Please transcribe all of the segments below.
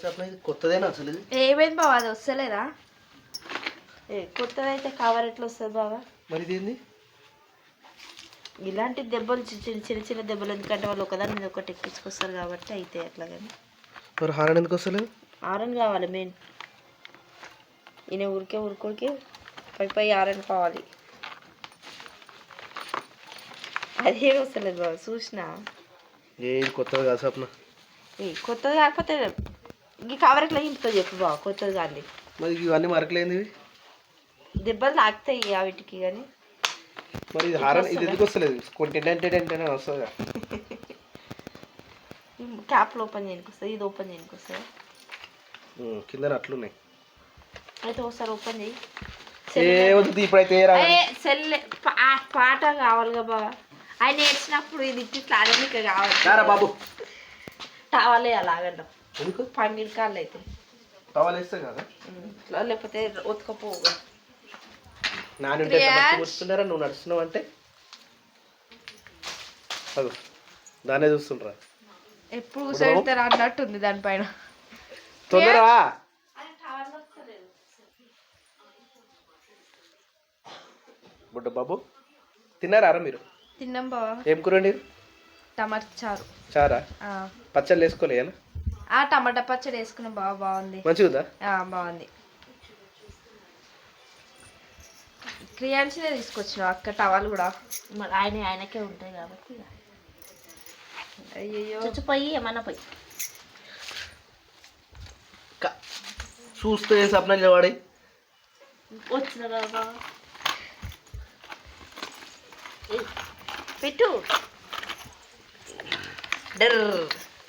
ఇది కొత్తదేనా అసలు ఏమైంది బావ అది వస్తలేదా? ఏ కొత్తది అయితే కవర్ ఎట్లా వస్తుంది బావ? మరి ఇది ఏంది ఇలాంటి దెబ్బలు చిన్న చిన్న చిన్న దెబ్బలు ఎందుకంటే వాళ్ళు ఒకదాని మీద ఒకటి ఎక్కించుకొస్తారు కాబట్టి అయితే అట్లా కానీ మరి హారన్ ఎందుకు వస్తలేదు? ఆరన్ కావాలి మెయిన్ ఈయన ఊరికే ఊరుకోడికి పై పై ఆరన్ కావాలి. అదే వస్తలేదు బాబు చూసిన? ఏ కొత్తది కాదు సప్న ఏ కొత్తది కాకపోతే ఈ కవర్ ఎట్లా ఇంపుతో చెప్పు బావ కొత్తది కానీ మరి ఇవన్నీ మరకలేంది దెబ్బలు తాకుతాయి వాటికి కానీ. మరి ఇది హారన్ ఇది ఎందుకు వస్తలేదు? టెన్ వస్తుంది క్యాప్లు ఓపెన్ చేయడానికి వస్తుంది? ఇది ఓపెన్ చేయడానికి వస్తుంది? కింద అట్లున్నాయి. అయితే ఒకసారి ఓపెన్ చేయి. ఇప్పుడైతే. అదే సెల్ పాట కావాలిగా బావ. ఆయన ఏడ్చినప్పుడు ఇది ఇట్లా అడగనిక కావాలి. రారా బాబు కావాలి అలాగండి ఎందుకు పంగిడి కాళ్ళు అయితే టవల్ వేస్తే కదా. ఇట్లా లేకపోతే ఉతకపోగా నాని నువ్వు నడుస్తున్నావు అంటే? దాన్నే చూస్తుండ్రా. ఎప్పుడు కూర్చోబెడతారు అన్నట్టుంది దానిపైన. తొందరగా బుడ్డ బాబు తిన్నారా రా మీరు? తిన్నాం బావా. ఏం కూరండి టమాటా చారు? చారా ఆ. పచ్చళ్ళు వేసుకోలేనా ఆ టమాటా పచ్చడి వేసుకున్నాం బాగా బాగుంది. మంచిగా బాగుంది. క్రియాన్సినే తీసుకొచ్చిన అక్క టవాలు కూడా. మరి ఆయన ఆయనకే ఉంటాయి కాబట్టి అయ్యయ్యో. చచ్చిపోయి ఏమన్నా పోయి. చూస్తే సప్న నిలబడి. వచ్చిన కదా పెట్టు. డర్.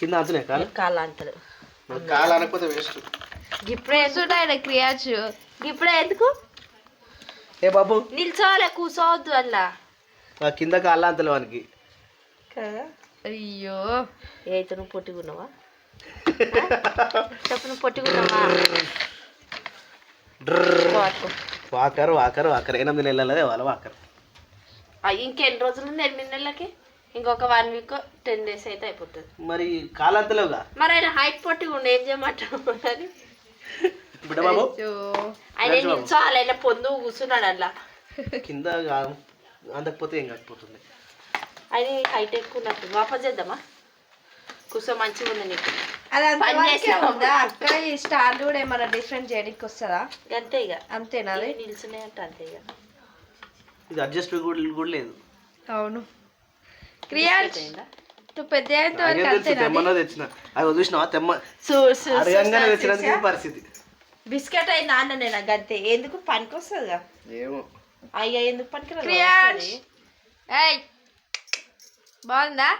కింద అంతనే కాదు కాళ్ళ అంటారు కాలు అనకపోతే వేస్ట్ ఇప్పుడే ఆయన క్రియాచ్ ఇప్పుడే ఎందుకు? ఏ బాబు? నిల్చోలే కూర్చోవద్దు అలా కింద కాళ్ళ అంతలే వానికి. అయ్యో. ఏ అయితే నువ్వు పొట్టిగున్నావా? చెప్పు నువ్వు పొట్టిగున్నావా? Walker walker walker. ఎనిమిది నెలలదే వాళ్ళ వాకర్. ఇంకెన్ని రోజులు ఎనిమిది నెలలకి? ఇంకొక వన్ వీక్ టెన్ డేస్ అయితే అయిపోతుంది. మరి కాలంతలేవుగా మరి ఆయన హైట్ పొట్టిగా ఉండి ఏం చేయమంటావు? అని. బిడ్డ బాబు? ఆయన నిల్చోవాలి ఆయన పొందు కూర్చున్నాడు అలా కింద అందకపోతే ఏం కాకపోతుంది ఆయన హైట్ ఎక్కువ ఉన్నట్టు. వాపస్ చేద్దామా? కూర్చో మంచిగా ఉంది నీకు. అది స్టార్ కూడా ఏమన్నా డిఫరెంట్ చేయడానికి వస్తుందా? అంతే ఇక. అంతేనా అది? నిల్చునే అంటే అంతే ఇక. ఇది అడ్జస్ట్ కూడా లేదు. అవును. నువ్వు పెద్ద తెమ్మనో తెచ్చిన. చూసినావా తెమ్మ అడగంగానే తెచ్చినందుకు పరిస్థితి. బిస్కెట్ అయి నాన్న నేను గంతే ఎందుకు పనికి వస్తుందిగా ఏమో. అయ్యా ఎందుకు ఏయ్ బాగుందా?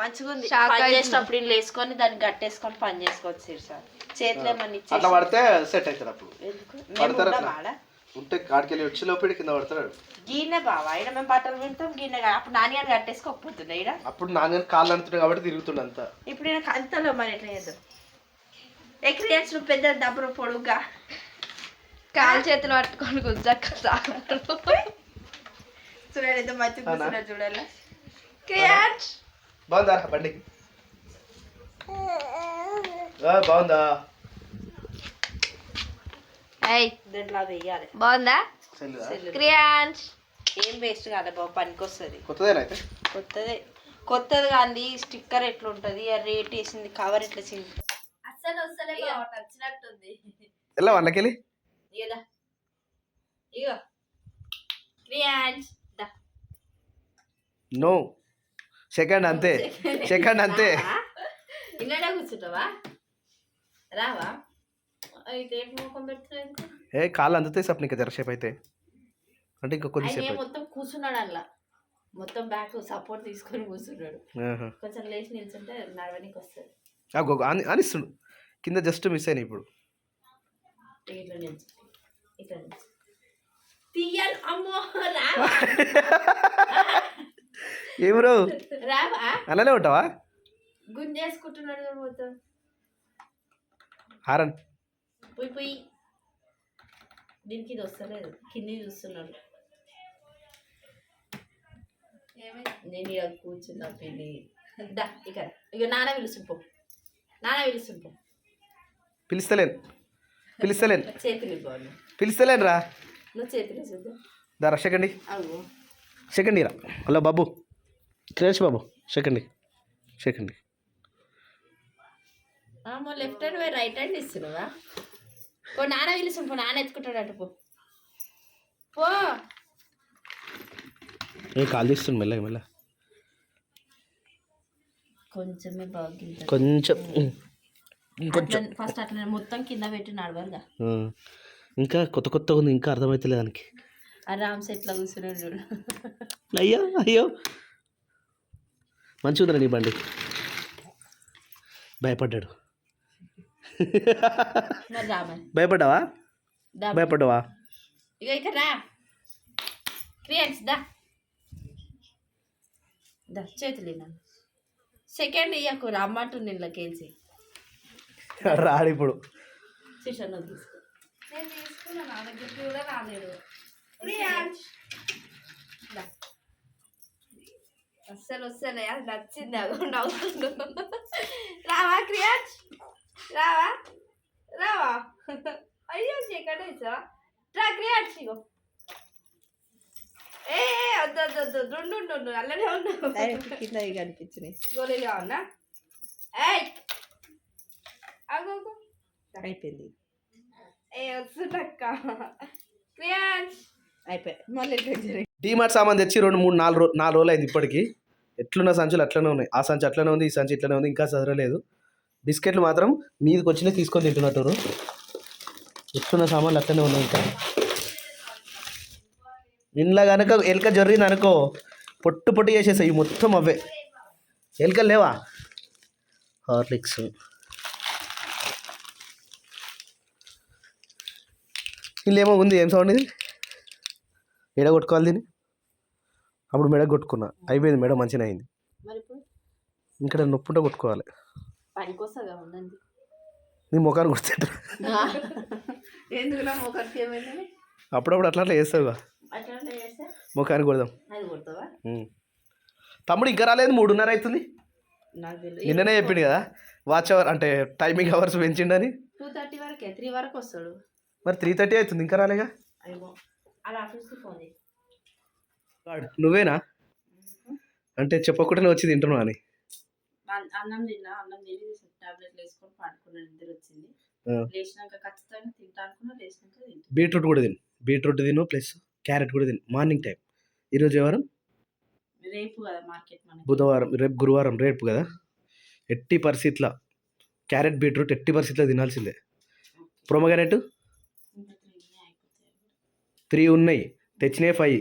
మంచిగా ఉంది పని ఇల్లు వేసుకొని దాన్ని గట్టేసుకొని పని చేసుకోవచ్చు సార్. చేతిలో ఏమన్నా అట్లా పడితే సెట్ అవుతారు అప్పుడు. ఎందుకు? పడతారు ఉంటే కాడికెళ్ళి వచ్చి లోపడి కింద పడతాడు. గిన్నె బావా ఆయన మేము బట్టలు వింటాం గిన్నె కా- అప్పుడు నాని అని కట్టేసుకోకపోతుండే ఈడ? అప్పుడు నాన్న కాళ్ళు అంటున్నాడు కాబట్టి తిరుగుతుండ అంతా. ఇప్పుడు నేను అంతలో మరి ఎట్లా చేద్దాం? నువ్వు పెద్ద డబ్బులు పొడుగ్గా. కాలు చేతులు పట్టుకొని గుజ్జక్క చూడండి ఎంత మంచిగా అవునా? కూర్చున్నా చూడాలి క్రియాచ్ బాగుందా? బండి బాగుందా? దీంట్లో అది వెయ్యాలి బాగుందా? క్రియాన్స్ ఏం వేస్ట్ కాదు బాబు పనికి వస్తుంది కొత్తదేనా అయితే. కొత్తదే. కొత్తది కానీ స్టిక్కర్ ఎట్లా ఉంటుంది ఆ రేట్ వేసింది కవర్ ఎట్లా చింది అసలు వస్తలే నచ్చినట్టుంది. ఎలా వాళ్ళకెళ్ళి ఇదా ఇగో క్రియాన్స్ నో. సెకండ్ అంతే. సెకండ్ అంతే. ఇలానే కూర్చుంటావా? రావా? ఏ కాళ్ళు అందుతాయి సప్ నీకు జరసేపు అయితే. అంటే ఇంకా కొద్దిసేపు. మొత్తం కూర్చున్నాడు అలా మొత్తం బ్యాక్ సపోర్ట్ తీసుకొని కూర్చున్నాడు. కొంచెం లేచి నిల్చుంటే నడవనికి వస్తుంది. అని అనిస్తుండు కింద జస్ట్ మిస్ అయినాయి ఇప్పుడు. ఇట్లా నిల్చు. ఇట్లా నిల్చు. తీయను అమ్మో రావా ఏం బ్రో? రావా అలానే ఉంటావా? గుంజేసుకుంటున్నాడు మొత్తం. హారన్. పోయి పోయి దీనికి ఇది వస్తలేదు. కింది చూస్తున్నాడు. నేను ఇక కూర్చున్నా పిల్లి దా ఇక ఇక నాన్న పిలుస్తుంపో నాన్న పిలుస్తుంపో పిలుస్తలేను. పిలుస్తలేను. చేతులు ఇవ్వాలి పిలుస్తలేను రా. నువ్వు చేతులు చూద్దాం దా సెకండ్ సెకండ్ రా. హలో బాబు. క్రేష్ బాబు second second left hand right hand ఇస్తున్నావా? పో నాన్న పిలుసు పో నాన్న ఎత్తుకుంటాడు అటు పో. పో. ఏ కాల్ తీస్తుంది మెల్లగా మెల్ల కొంచెమే బాగుంది కొంచెం ఇంకొంచెం. ఫస్ట్ అట్లా మొత్తం కింద పెట్టి నడవరుగా. ఇంకా కొత్త కొత్తగా ఉంది ఇంకా అర్థమవుతలేదు దానికి. ఆ రామ్స్ ఎట్లా కూర్చున్నాడు చూడు. అయ్యో అయ్యో. మంచిగా ఉందిరా నీ బండి. భయపడ్డాడు. భయపడ్డావా? దా భయపడ్డావా? ఇక ఇక్కడ రా. క్రియాన్స్ దా. దా చేతులు ఇవ్వు నాన్న. సెకండ్ ఇయ్యకు రమ్మంటుంది ఇంట్లోకేసి రాడు ఇప్పుడు. శిషన్ తీసుకో. నేను తీసుకున్నాను నా దగ్గరికి కూడా రాలేడు క్రియాన్స్ దా. అస్సలు వస్తలే. అది నచ్చింది అగో నవ్వుతుండు రావా క్రియాన్స్ రావా? రావా? అయ్యో చీకటి ఇచ్చావా రా క్రియాన్స్ ఇగో ఏ ఏ, వద్దు వద్దు వద్దు రెండు ఉండు ఉండు అల్లనే ఉండు. కింద కనిపించినాయి. గోళీలు కావన్నా ఏయ్! అగో అగో. అయిపోయింది. ఏ వస్తుందక్క క్రియాన్స్ అయిపోయి మళ్ళీ డీమార్ట్ సామాన్ తెచ్చి రెండు మూడు నాలుగు నాలుగు రోజులు అయింది ఇప్పటికి. ఎట్లున్న సంచులు అట్లనే ఉన్నాయి. ఆ సంచి అట్లనే ఉంది ఈ సంచి ఇట్లనే ఉంది ఇంకా చదవలేదు బిస్కెట్లు మాత్రం మీదకి వచ్చినా తీసుకొని తింటున్నట్టు ఎట్లున్న సామాన్లు అట్లనే ఉన్నాయి ఇంకా. ఇంట్లో కనుక ఎలుక జొర్రింది అనుకో పొట్టు పొట్టు చేసేసాయి మొత్తం అవే. ఎలుకలు లేవా? హార్లిక్స్. ఇల్లేమో ఉంది ఏం సౌండ్ ఇది? ఎడ కొట్టుకోవాలి దీన్ని? అప్పుడు మెడ కొట్టుకున్నా. అయిపోయింది మెడ మంచిగా అయింది. ఇక్కడ నొప్పుంటే కొట్టుకోవాలి. పనికొస్తుందా ఉండండి నీ ముఖాన్ని కొడుతుంటా ఎందుకు నా అప్పుడప్పుడు అట్లా అట్లా చేస్తే? ముఖాన్ని కొడదాం. తమ్ముడు ఇంకా రాలేదు మూడున్నర అవుతుంది. నిన్ననే చెప్పిండు కదా వాచ్ అవర్ అంటే టైమింగ్ అవర్స్ పెంచిండని. టూ థర్టీ వరకే త్రీ వరకు వస్తాడు. మరి త్రీ థర్టీ అవుతుంది ఇంకా రాలేగా? నువ్వేనా? అంటే చెప్పకుండానే వచ్చి తింటున్నావు అన్- అన్నం తిన్నా అన్నం తిని టాబ్లెట్లు వేసుకొని పడుకున్నాను నిద్ర వచ్చింది. లేచినాక ఖచ్చితంగా తింటా అనుకున్నా లేచినాక తింటా. బీట్రూట్ కూడా తిను. బీట్రూట్ తిను ప్లస్ క్యారెట్ కూడా తిను. Morning time. ఈరోజు ఎవరం? రేపు కదా మార్కెట్ బుధవారం రేపు గురువారం రేపు కదా? ఎట్టి పరిస్థితిలో క్యారెట్ బీట్రూట్ ఎట్టి పరిస్థితిలో తినాల్సిందే. త్రీనే అయిపోతాయి. త్రీ ఉన్నాయి. తెచ్చినాయి ఫైవ్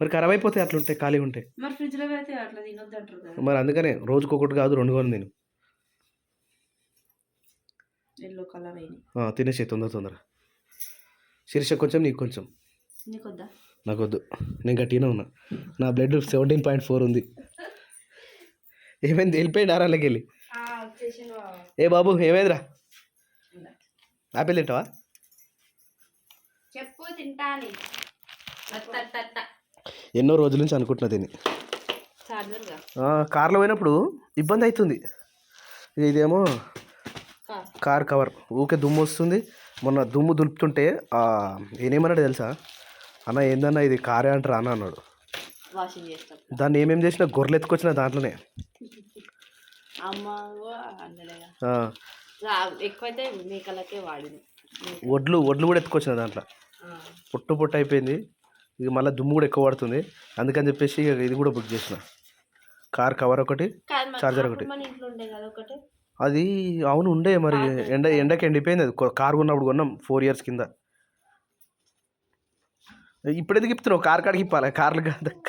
మరి ఖరాబ్ అయిపోతాయి అట్లుంటాయి ఖాళీ ఉంటాయి మరి ఫ్రిడ్జ్లో పెడితే అట్లా తినొద్దు అంటారు కదా. మరి అందుకనే రోజుకొకటి కాదు రెండు కొని తిను. ఎల్లో కలర్ అయినాయి. ఆ, తినేసే తొందర తొందర. శీర్ష కొంచెం నీకు కొంచెం. నీకొద్దా? నాకు వద్దు నేను గట్టిగానే ఉన్నా. నా బ్లడ్ సెవెంటీన్ పాయింట్ ఫోర్ ఉంది. ఏమైంది? వెళ్ళిపోయి నారాలకి వెళ్ళి. ఏ బాబు ఏమైందిరా? ఆపిల్ తింటావా? చెప్పు ఎన్నో రోజుల నుంచి అనుకుంటున్నా దీన్ని. కార్లో పోయినప్పుడు ఇబ్బంది అవుతుంది ఇదేమో కార్. కవర్. ఊకే దుమ్ము వస్తుంది. మొన్న దుమ్ము దులుపుతుంటే ఆ, ఈయనేమన్నాడు తెలుసా? అన్న ఏందన్నా ఇది కారే అంటారా అన్న అన్నాడు. దాన్ని ఏమేం చేసినా గొర్రెలు ఎత్తుకొచ్చిన దాంట్లోనే ఎక్కువైతే మేకలకే వాడింది. వడ్లు వడ్లు కూడా ఎత్తుకొచ్చిన దాంట్లో. పొట్టు పొట్టు అయిపోయింది. ఇక మళ్ళీ దుమ్ము కూడా ఎక్కువ పడుతుంది. అందుకని చెప్పేసి ఇక ఇది కూడా బుక్ చేసిన. కార్ కవర్ ఒకటి చార్జర్ ఒకటి. అది అవును ఉండే మరి. ఎండ ఎండకి ఎండిపోయింది అది. కార్ కొన్నప్పుడు కొన్నాం ఫోర్ ఇయర్స్ కింద. ఇప్పుడు ఎందుకు ఇప్పుతున్నావు కార్ కాడికి ఇప్పాలి కార్లు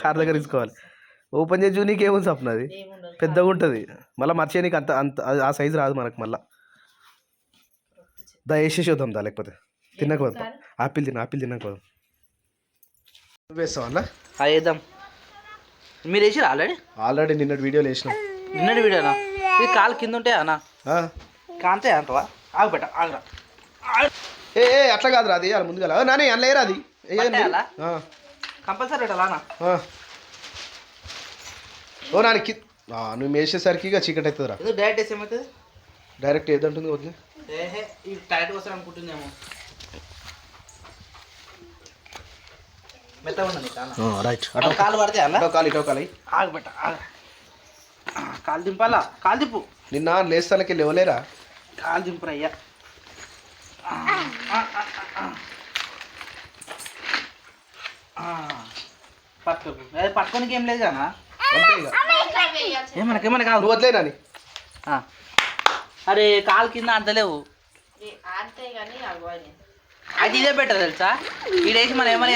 కార్ దగ్గర తీసుకోవాలి. ఓపెన్ చేసి నీకు ఏముంది సప్న అది? పెద్దగా ఉంటుంది. మళ్ళీ మర్చే నీకు అంత అంత ఆ సైజు రాదు మనకు మళ్ళీ. దా వేసేసి వద్దాం దా లేకపోతే. తిన్నాక వద్దాం ఆపిల్ తిన్న ఆపిల్ తిన్నాక వద్దాం వేస్తాం అన్న? అది వేద్దాం. మీరు వేసిరా ఆల్రెడీ? ఆల్రెడీ నిన్నటి వీడియోలు వేసినాం నిన్నటి వీడియోనా? ఇది కాలు కింద ఉంటాయా అన్న. కాంతే అంటవా? ఆగుపెట్ట ఆగురా. ఏ ఏ అట్లా కాదురా అది అది ముందుగా నాని అన్న లేరా అది? కంపల్సరీ పెట్టాలా అన్న. ఓ నాని నువ్వు వేసేసరికి ఇక చీకటి అవుతుందిరా డైరెక్ట్ వేసి ఏమవుతుంది? డైరెక్ట్ ఏదంటుంది వద్దు? టైట్ వస్తాను అనుకుంటుందేమో. రైట్ అటు కాలు పడితే అలా కాలు ఇటో కాలు ఆగు బెట్ట ఆగు. ఆ, కాలు దింపాలా? కాలు దింపు. నిన్న లేస్తానికి లేవలేరా? కాలు దింపురా అయ్యా. ఆ, ఆ, ఆ, ఆ, ఆ. పట్టుకో. అదే పట్టుకోనికి ఏం లేదు కదా అంతే ఇక. ఏమనకి ఏమన్నా కాదు వదిలేనని ఆ. అరే కాలు కింద అంతలేవు అంతే కానీ అవ్వాలి. అది ఇదే బెటర్ తెలుసా? ఈడేసి మనం ఏమైనా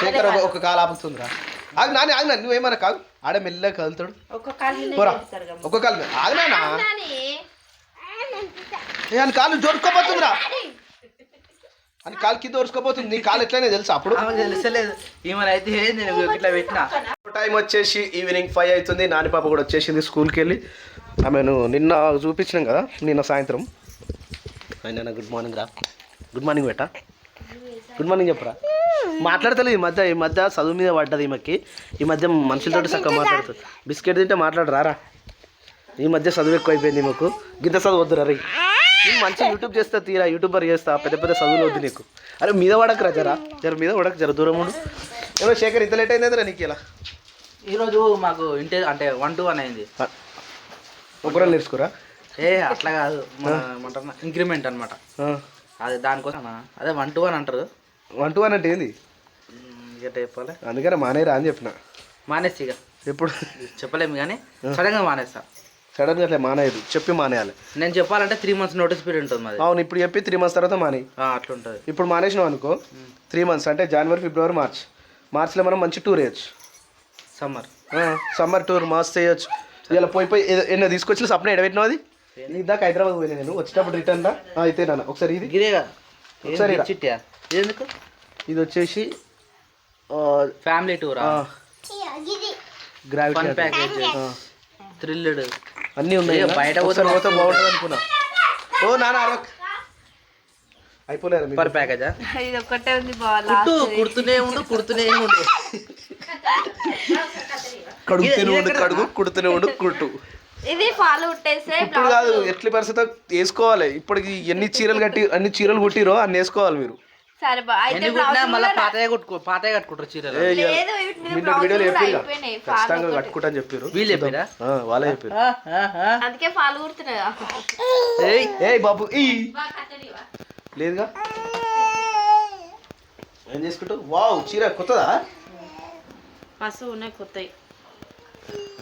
శేఖర్ ఒక- కాదు. ఒక కాలు ఆపుతుందిరా. ఆగు నాని ఆగు నాని నువ్వేమన్నా కాదు ఆడ మెల్లగా కదులుతాడు. పోరా. కదా. ఒక్క కాలు నాని, ఏ అని కాలు జోడుకోపోతుందిరా. అని కాలు కింద ఒరుసుకోపోతుంది నీ కాలు ఎట్లనే తెలుసా అప్పుడు? తెలుసలేదు ఈమెను అయితే నేను ఇట్లా పెట్టిన. టైం వచ్చేసి ఈవినింగ్ ఫైవ్ అవుతుంది. నాని పాప కూడా వచ్చేసింది స్కూల్కి వెళ్ళి. ఆమెను నిన్న చూపించినాం కదా నిన్న సాయంత్రం. ఆయన గుడ్ మార్నింగ్ రా. గుడ్ మార్నింగ్ బేటా. గుడ్ మార్నింగ్ చెప్పరా. మాట్లాడతలేదు ఈ మధ్య ఈ మధ్య చదువు మీద పడ్డది ఈమెకి. ఈ మధ్య మనుషులతో చక్కగా మాట్లాడుతుంది. బిస్కెట్ తింటే మాట్లాడరా రా. ఈ మధ్య చదువు ఎక్కువ అయిపోయింది మాకు గింత చదువు వద్దు రా నేను మంచిగా యూట్యూబ్ చేస్తా తీరా. యూట్యూబర్ చేస్తా పెద్ద పెద్ద చదువులు వద్దు నీకు. అరే మీద పడకరా జరా. జర మీద పడక జర దూరం ఉండు. ఏమో శేఖర్ ఇంత లేట్ అయిందిరా నీకు ఇలా? ఈరోజు మాకు ఇంటే అంటే వన్ టు వన్ అయింది. ఒకరు నేర్చుకోరా? ఏ అట్లా కాదు. మన ఇంక్రిమెంట్ అనమాట అది దానికోసం అదే వన్ టు వన్ అంటారు. వన్ టు వన్ అంటే ఏంది? చెప్పాలి. అందుకనే మానేరా అని చెప్పిన. మానేసి ఇక. ఎప్పుడు? చెప్పలేము కానీ సడన్గా మానేస్తా. సడన్గా అట్లా మానేయదు చెప్పి మానేయాలి. నేను చెప్పాలంటే త్రీ మంత్స్ నోటీస్ పీరియడ్ ఉంటుంది మాది. అవును ఇప్పుడు చెప్పి త్రీ మంత్స్ తర్వాత మానేయి ఆ, అట్లుంటుంది. ఇప్పుడు మానేసినావు అనుకో త్రీ మంత్స్ అంటే జనవరి ఫిబ్రవరి మార్చ్ మార్చ్లో మనం మంచి టూర్ వేయచ్చు. సమ్మర్. సమ్మర్ టూర్ మస్తు వేయచ్చు ఇలా పోయి పోయి ఎన్నో తీసుకొచ్చిన సప్న ఎడబెట్టినావు అది? ఇందాక హైదరాబాద్ పోయినా నేను. వచ్చేటప్పుడు రిటర్న్ రా. అయితే నాన్న ఒకసారి ఇది. గిరేగా ఒకసారి ఎందుకు ఇది వచ్చేసి family tour gravity package thrilled అన్నీ ఉన్నాయి? బయట పోతే పోతే బాగుంటుంది అనుకున్నా. ఓ నాన్న అరవక్ అయిపోలేరు పర్ ప్యాకేజా ఇది ఒక్కటే ఉంది బాగా కుట్టు కుడుతూనే ఉండు కుడుతూనే ఉండు. కడుగుతూనే ఉండు కడుగు కుడుతూనే ఉండు కుట్టు. ఇది పాలు ఉట్టేస్తే ఇప్పుడు కాదు ఎట్ల పరిస్థితి వేసుకోవాలి. ఇప్పటికి ఎన్ని చీరలు కట్టి అన్ని చీరలు కుట్టిరో అన్ని వేసుకోవాలి మీరు. సరే బా అయితే ఎన్ని కుట్టినా మళ్ళీ పాతయ్య కుట్టుకో పాతయ్య కట్టుకుంటారు చీరలు. లేదు నిన్న వీడియోలో చెప్పిరా ఖచ్చితంగా చెప్పారు వీళ్ళు చెప్పారా చెప్పారు. అందుకే ఏయ్. ఏయ్ బాబు ఈ. లేదుగా? ఏం చేసుకుంటావు? వావ్ చీర కొత్తదా? మస్తు ఉన్నాయి కొత్తవి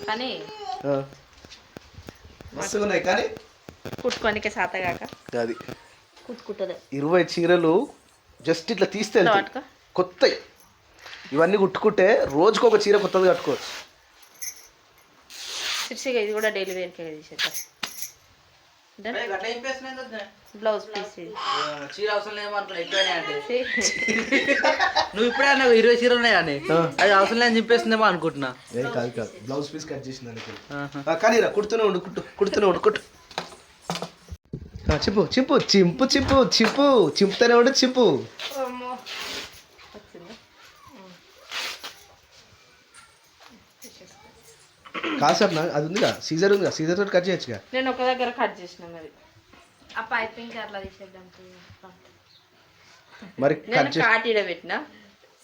కానీ ఆ. మస్తుగా ఉన్నాయి కానీ కుట్టుకోనికే సాతగాక అది. కుట్టుకుంటుంది. ఇరవై చీరలు జస్ట్ ఇట్లా తీస్తే. కొత్తవి ఇవన్నీ కుట్టుకుంటే రోజుకు ఒక చీర కొత్తది కట్టుకోవచ్చు. ఇది కూడా డైలీ వేర్కే తీసేద్దాం బ్లౌజ్ పీస్. చీర అవసరం నువ్వు ఇప్పుడే అన్నావు ఇరవై చీరలు ఉన్నాయా అని. అది అవసరం లేని చింపేస్తుందేమో అనుకుంటున్నా. కాదు కాదు. బ్లౌజ్ పీస్ కట్ చేసింది. కానీ రా కుడుతూనే ఉండు కుట్టు కుడుతూనే ఉండు కుట్టు. ఆ, చింపు చింపు చింపు చింపు చింపు చింపుతూనే ఉండు చింపు. కాదు సార్ నా అది ఉందిగా సీజర్ ఉందిగా సీజర్ తోటి కట్ చేయొచ్చుగా. నేను ఒక దగ్గర కట్ చేసిన మరి. ఆ పైపింగ్ అట్లా తీసేద్దాం మరి నేను కట్ చేసి కాటీడ పెట్టిన.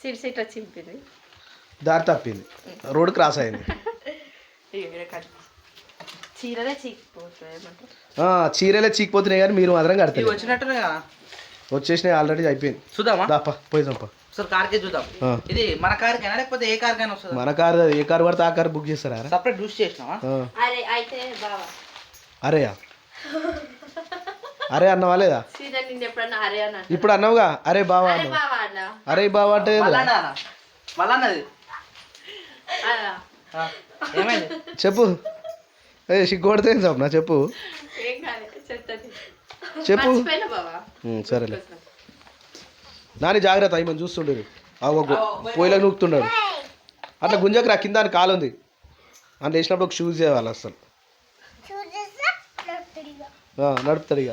సిరిసి ఇట్లా చింపింది. దారి తప్పింది. రోడ్ క్రాస్ అయింది. చీరలే ఆ, చీరలే చీకిపోతున్నాయి కానీ మీరు మాత్రం కడతారు వచ్చినట్టునే కదా? వచ్చేసినాయి ఆల్రెడీ అయిపోయింది. చూద్దామా? దాపా పోయిదాంపా ఒకసారి కార్కే చూద్దాం. ఇది మన కార్కేనా? లేకపోతే ఏ కార్కైనా వస్తుందా? మన కారు ఏ కారు పడితే ఆ కారు బుక్ చేస్తారా? సపరేట్ యూస్ చేసినావా. అరే అయితే బావా. అరేయా అరే అన్నవా లేదా? అరే. ఇప్పుడు అన్నావుగా? అరే బావా అరే అన్నావు. బావా అన్న. అరే బావా అంటే చెప్పు. ఏ సిగ్గుపడితే చెప్పు నా? చెప్పు. చెప్పు. సరేలే. నాని జాగ్రత్త అవి మనం చూస్తుండేది. ఆ ఒక పోయిలకు నూకుతున్నాడు అట్లా గుంజకు రా కింద అని కాలు ఉంది. అని వేసినప్పుడు ఒక షూస్ చేయాలి అసలు. ఆ, నడుపుతాడు ఇక.